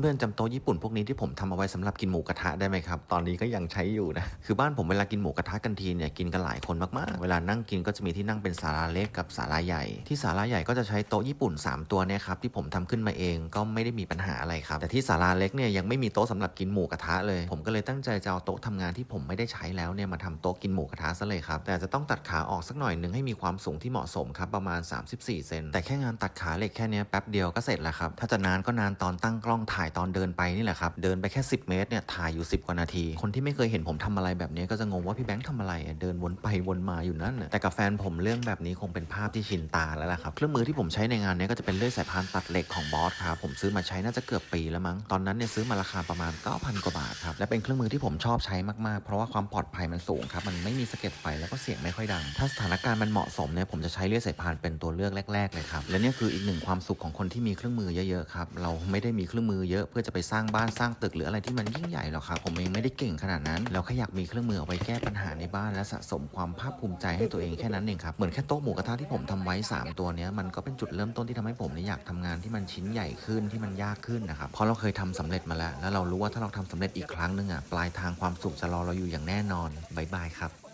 เพื่อนๆจำโต๊ะญี่ปุ่นพวกนี้ที่ผมทำเอาไว้สำหรับกินหมูกระทะได้ไหมครับ ตอนนี้ก็ยังใช้อยู่นะ คือบ้านผมเวลากินหมูกระทะกันทีเนี่ยกินกันหลายคนมากๆ เวลานั่งกินก็จะมีที่นั่งเป็นศาลาเล็กกับศาลาใหญ่ ที่ศาลาใหญ่ก็จะใช้โต๊ะญี่ปุ่น 3 ตัวเนี่ยครับที่ผมทำขึ้นมาเองก็ไม่ได้มีปัญหาอะไรครับ แต่ที่ศาลาเล็กเนี่ยยังไม่มีโต๊ะสำหรับกินหมูกระทะเลย ผมก็เลยตั้งใจจะเอาโต๊ะทำงานที่ผมไม่ได้ใช้แล้วเนี่ยมาทำโต๊ะกินหมูกระทะซะเลยครับแต่จะต้องตัดขาออกสักหน่อยหนึ่งให้มีความสูงที่เหมาะสมครับประมาณ 34 เซนแต่แค่งานตัดขาเหล็กแค่นี้แป๊บเดียวก็เสร็จแล้วครับถ้าจะนานก็นานตอนตั้งกล้องถ่ายตอนเดินไปนี่แหละครับ เดินไปแค่ 10 เมตรเนี่ยถ่ายอยู่ 10 กว่านาที คนที่ไม่เคยเห็นผมทำอะไรแบบนี้ก็จะงงว่าพี่แบงค์ทำอะไร เดินวนไปวนมาอยู่นั่นแต่กับแฟนผมเรื่องแบบนี้คงเป็นภาพที่ชินตาแล้วล่ะครับ เครื่องมือที่ผมใช้ในงานเนี้ยก็จะเป็นเลื่อยสายพานตัดเหล็กของบอสครับ ผมซื้อมาใช้น่าจะเกือบปีแล้วมั้ง ตอนนั้นเนี่ยซื้อมาราคาประมาณ 9,000 กว่าบาทครับ และเป็นเครื่องมือที่ผมชอบใช้มากๆ เพราะว่าความปลอดภัยมันสูงครับ มันไม่มีสะเก็ดไฟแล้วก็เสียงไม่ค่อยดัง ถ้าสถานการณ์มันเหมาะสมเนี่ยผมจะใช้เลื่อยสายพานเป็นตัวเลือกแรก ๆ เลยครับ และนี่คืออีกหนึ่งความสุขของคนที่มีเครื่องมือเยอะๆครับ เราไม่ได้มีเครื่องมือเยอะเพื่อจะไปสร้างบ้านสร้างตึกหรืออะไรที่มันยิ่งใหญ่หรอกครับผมเองไม่ได้เก่งขนาดนั้นเราแค่อยากมีเครื่องมือเอาไว้แก้ปัญหาในบ้านและสะสมความภาคภูมิใจให้ตัวเองแค่นั้นเองครับเหมือนแค่โต๊ะหมูกระทะที่ผมทำไว้ 3 ตัวนี้มันก็เป็นจุดเริ่มต้นที่ทำให้ผมเนี่ยอยากทำงานที่มันชิ้นใหญ่ขึ้นที่มันยากขึ้นนะครับเพราะเราเคยทำสำเร็จมาแล้ว แล้วเรารู้ว่าถ้าเราทำสำเร็จอีกครั้งหนึงอะปลายทางความสุขจะรอเราอยู่อย่างแน่นอนบ๊ายบายครับ